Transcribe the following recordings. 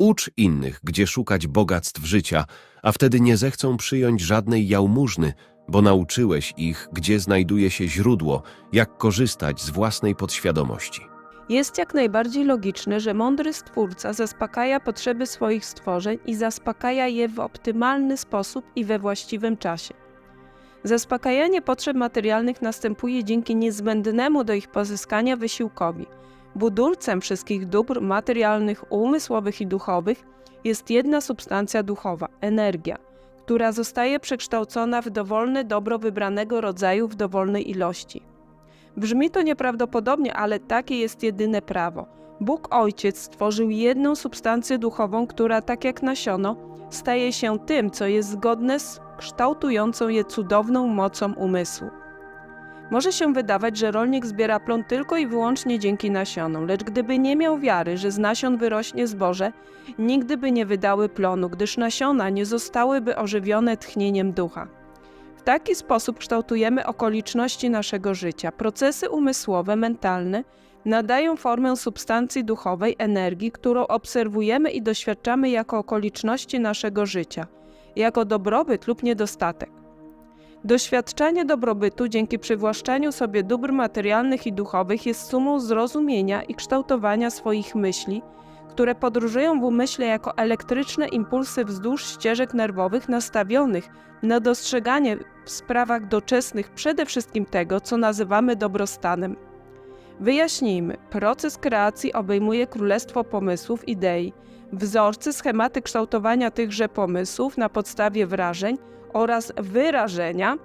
Ucz innych, gdzie szukać bogactw życia, a wtedy nie zechcą przyjąć żadnej jałmużny, bo nauczyłeś ich, gdzie znajduje się źródło, jak korzystać z własnej podświadomości. Jest jak najbardziej logiczne, że mądry stwórca zaspokaja potrzeby swoich stworzeń i zaspokaja je w optymalny sposób i we właściwym czasie. Zaspokajanie potrzeb materialnych następuje dzięki niezbędnemu do ich pozyskania wysiłkowi. Budulcem wszystkich dóbr materialnych, umysłowych i duchowych jest jedna substancja duchowa energia, która zostaje przekształcona w dowolne dobro wybranego rodzaju w dowolnej ilości. Brzmi to nieprawdopodobnie, ale takie jest jedyne prawo. Bóg Ojciec stworzył jedną substancję duchową, która, tak jak nasiono, staje się tym, co jest zgodne z kształtującą je cudowną mocą umysłu. Może się wydawać, że rolnik zbiera plon tylko i wyłącznie dzięki nasionom, lecz gdyby nie miał wiary, że z nasion wyrośnie zboże, nigdy by nie wydały plonu, gdyż nasiona nie zostałyby ożywione tchnieniem ducha. W taki sposób kształtujemy okoliczności naszego życia. Procesy umysłowe, mentalne nadają formę substancji duchowej, energii, którą obserwujemy i doświadczamy jako okoliczności naszego życia, jako dobrobyt lub niedostatek. Doświadczanie dobrobytu dzięki przywłaszczaniu sobie dóbr materialnych i duchowych jest sumą zrozumienia i kształtowania swoich myśli, które podróżują w umyśle jako elektryczne impulsy wzdłuż ścieżek nerwowych nastawionych na dostrzeganie w sprawach doczesnych przede wszystkim tego, co nazywamy dobrostanem. Wyjaśnijmy, proces kreacji obejmuje królestwo pomysłów, idei, wzorce, schematy kształtowania tychże pomysłów na podstawie wrażeń oraz wyrażenia,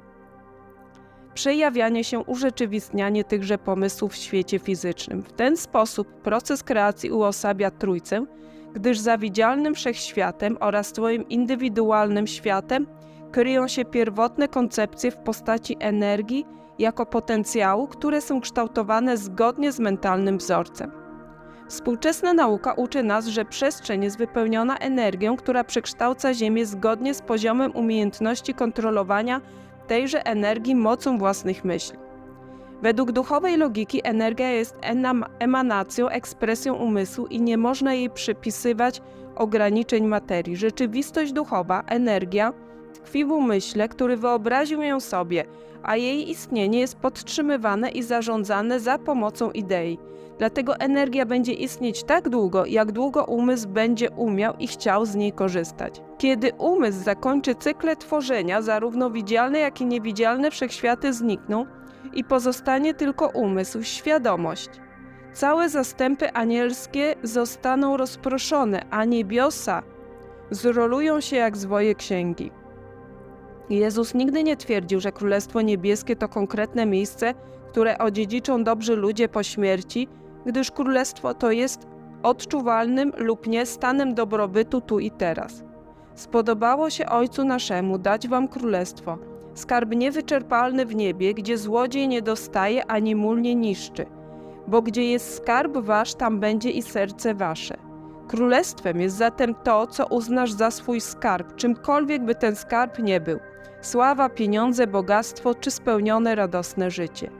przejawianie się, urzeczywistnianie tychże pomysłów w świecie fizycznym. W ten sposób proces kreacji uosabia Trójcę, gdyż za widzialnym wszechświatem oraz Twoim indywidualnym światem kryją się pierwotne koncepcje w postaci energii jako potencjału, które są kształtowane zgodnie z mentalnym wzorcem. Współczesna nauka uczy nas, że przestrzeń jest wypełniona energią, która przekształca Ziemię zgodnie z poziomem umiejętności kontrolowania tejże energii mocą własnych myśli. Według duchowej logiki energia jest emanacją, ekspresją umysłu i nie można jej przypisywać ograniczeń materii. Rzeczywistość duchowa, energia, tkwi w umyśle, który wyobraził ją sobie, a jej istnienie jest podtrzymywane i zarządzane za pomocą idei. Dlatego energia będzie istnieć tak długo, jak długo umysł będzie umiał i chciał z niej korzystać. Kiedy umysł zakończy cykle tworzenia, zarówno widzialne, jak i niewidzialne wszechświaty znikną i pozostanie tylko umysł, świadomość. Całe zastępy anielskie zostaną rozproszone, a niebiosa zrolują się jak zwoje księgi. Jezus nigdy nie twierdził, że Królestwo Niebieskie to konkretne miejsce, które odziedziczą dobrzy ludzie po śmierci, gdyż Królestwo to jest odczuwalnym lub nie stanem dobrobytu tu i teraz. Spodobało się Ojcu naszemu dać wam Królestwo, skarb niewyczerpalny w niebie, gdzie złodziej nie dostaje ani mól nie niszczy, bo gdzie jest skarb wasz, tam będzie i serce wasze. Królestwem jest zatem to, co uznasz za swój skarb, czymkolwiek by ten skarb nie był sława, pieniądze, bogactwo czy spełnione radosne życie.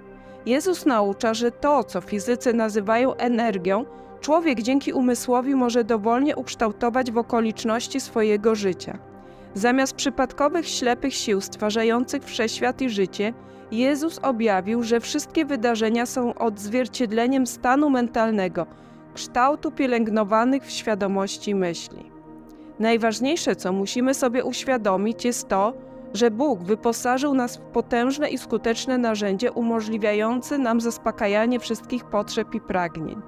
Jezus naucza, że to, co fizycy nazywają energią, człowiek dzięki umysłowi może dowolnie ukształtować w okoliczności swojego życia. Zamiast przypadkowych ślepych sił stwarzających wszechświat i życie, Jezus objawił, że wszystkie wydarzenia są odzwierciedleniem stanu mentalnego, kształtu pielęgnowanych w świadomości myśli. Najważniejsze, co musimy sobie uświadomić, jest to, że Bóg wyposażył nas w potężne i skuteczne narzędzie umożliwiające nam zaspokajanie wszystkich potrzeb i pragnień.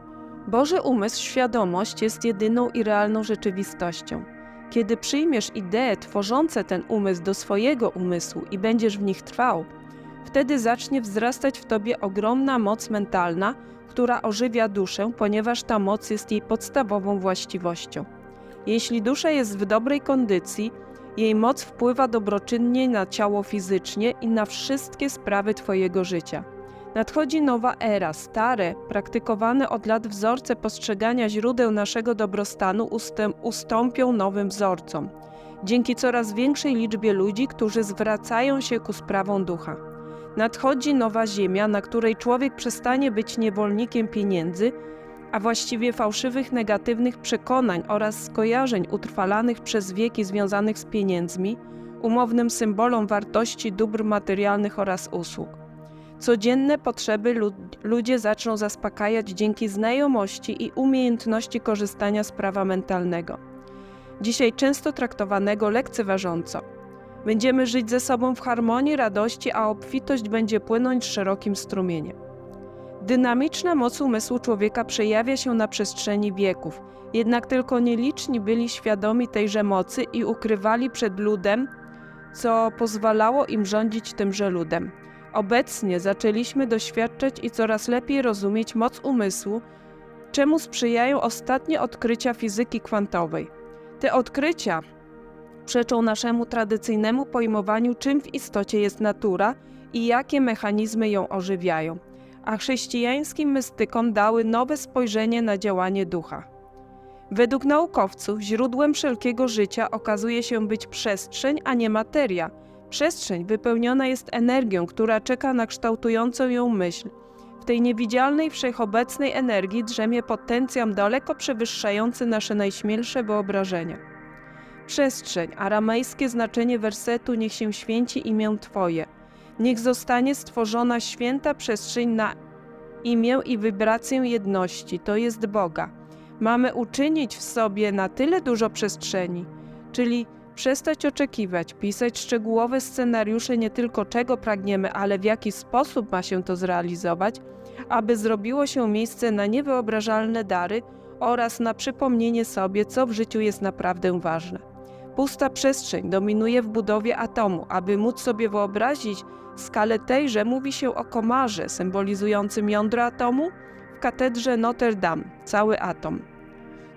Boży umysł, świadomość jest jedyną i realną rzeczywistością. Kiedy przyjmiesz idee tworzące ten umysł do swojego umysłu i będziesz w nich trwał, wtedy zacznie wzrastać w tobie ogromna moc mentalna, która ożywia duszę, ponieważ ta moc jest jej podstawową właściwością. Jeśli dusza jest w dobrej kondycji, jej moc wpływa dobroczynnie na ciało fizycznie i na wszystkie sprawy Twojego życia. Nadchodzi nowa era, stare, praktykowane od lat wzorce postrzegania źródeł naszego dobrostanu ustąpią nowym wzorcom, dzięki coraz większej liczbie ludzi, którzy zwracają się ku sprawom ducha. Nadchodzi nowa ziemia, na której człowiek przestanie być niewolnikiem pieniędzy a właściwie fałszywych negatywnych przekonań oraz skojarzeń utrwalanych przez wieki związanych z pieniędzmi, umownym symbolom wartości dóbr materialnych oraz usług. Codzienne potrzeby lud- ludzie zaczną zaspokajać dzięki znajomości i umiejętności korzystania z prawa mentalnego. Dzisiaj często traktowanego lekceważąco. Będziemy żyć ze sobą w harmonii, radości, a obfitość będzie płynąć szerokim strumieniem. Dynamiczna moc umysłu człowieka przejawia się na przestrzeni wieków, jednak tylko nieliczni byli świadomi tejże mocy i ukrywali przed ludem, co pozwalało im rządzić tymże ludem. Obecnie zaczęliśmy doświadczać i coraz lepiej rozumieć moc umysłu, czemu sprzyjają ostatnie odkrycia fizyki kwantowej. Te odkrycia przeczą naszemu tradycyjnemu pojmowaniu, czym w istocie jest natura i jakie mechanizmy ją ożywiają, a chrześcijańskim mystykom dały nowe spojrzenie na działanie ducha. Według naukowców źródłem wszelkiego życia okazuje się być przestrzeń, a nie materia. Przestrzeń wypełniona jest energią, która czeka na kształtującą ją myśl. W tej niewidzialnej, wszechobecnej energii drzemie potencjał daleko przewyższający nasze najśmielsze wyobrażenia. Przestrzeń, aramejskie znaczenie wersetu niech się święci imię Twoje. Niech zostanie stworzona święta przestrzeń na imię i wibrację jedności, to jest Boga. Mamy uczynić w sobie na tyle dużo przestrzeni, czyli przestać oczekiwać, pisać szczegółowe scenariusze nie tylko czego pragniemy, ale w jaki sposób ma się to zrealizować, aby zrobiło się miejsce na niewyobrażalne dary oraz na przypomnienie sobie, co w życiu jest naprawdę ważne. Pusta przestrzeń dominuje w budowie atomu. Aby móc sobie wyobrazić skalę tejże, mówi się o komarze symbolizującym jądro atomu w katedrze Notre Dame, cały atom.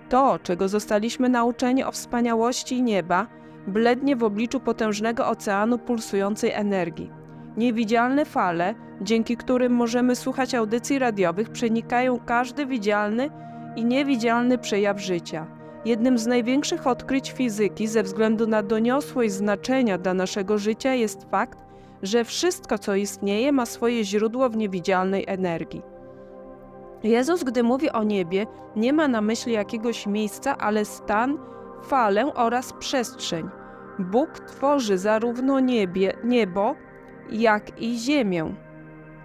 To, czego zostaliśmy nauczeni o wspaniałości nieba, blednie w obliczu potężnego oceanu pulsującej energii. Niewidzialne fale, dzięki którym możemy słuchać audycji radiowych, przenikają każdy widzialny i niewidzialny przejaw życia. Jednym z największych odkryć fizyki ze względu na doniosłość znaczenia dla naszego życia jest fakt, że wszystko, co istnieje, ma swoje źródło w niewidzialnej energii. Jezus, gdy mówi o niebie, nie ma na myśli jakiegoś miejsca, ale stan, falę oraz przestrzeń. Bóg tworzy zarówno niebie, niebo, jak i ziemię.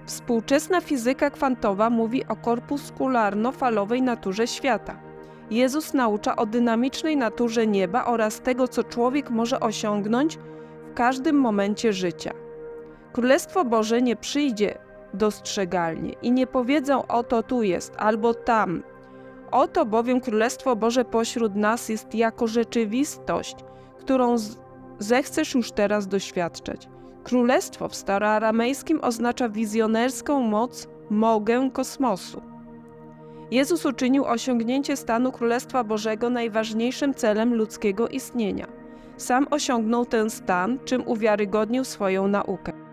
Współczesna fizyka kwantowa mówi o korpuskularno-falowej naturze świata. Jezus naucza o dynamicznej naturze nieba oraz tego, co człowiek może osiągnąć w każdym momencie życia. Królestwo Boże nie przyjdzie dostrzegalnie i nie powiedzą oto tu jest albo tam. Oto bowiem Królestwo Boże pośród nas jest jako rzeczywistość, którą zechcesz już teraz doświadczać. Królestwo w staroaramejskim oznacza wizjonerską moc, mogę kosmosu. Jezus uczynił osiągnięcie stanu Królestwa Bożego najważniejszym celem ludzkiego istnienia. Sam osiągnął ten stan, czym uwiarygodnił swoją naukę.